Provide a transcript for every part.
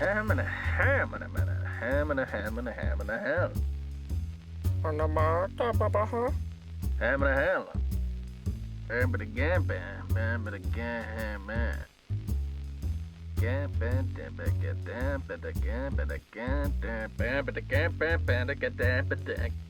ham and a ham and a man, a ham and a ham and a ham and a ham. Anamata babaha. Ham and a ham. Ham but a gam ham but a gam man. Gam ban dam ba ga dam ba da gam ba da gam dam ban ba da gam ban ban da ga dam ba da gam da la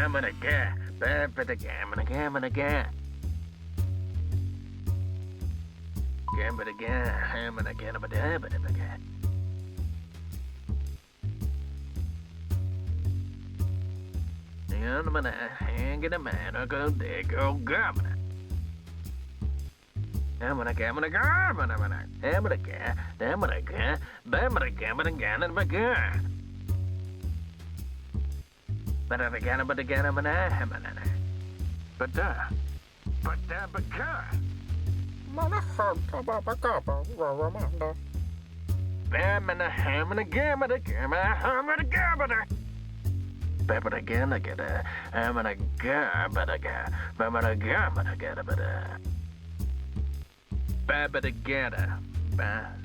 and a ham and a gam and a gam and a ham and a gam and a. Bam and a gam and a get a ham and a gam and a gam. Bam and a gam and a get a bit a. Bam and a get a. Hammer. But uh. But da baga. Mama gap up. Bam.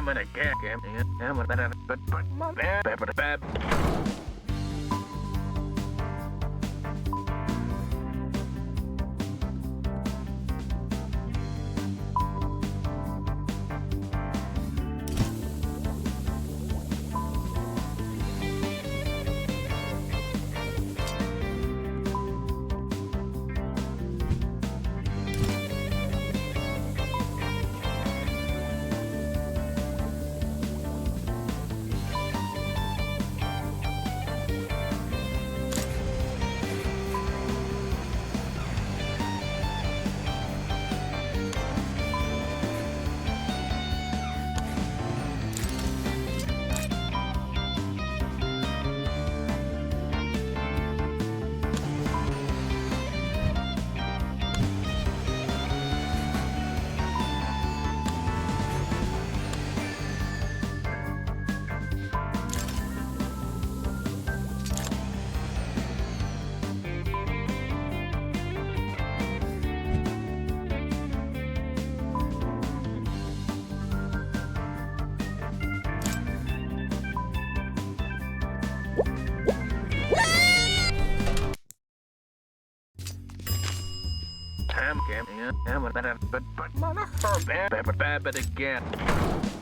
Ham and a gam gam ham and a but but bam bam Ham gam ham and a but but Malahan bam bam bam but again.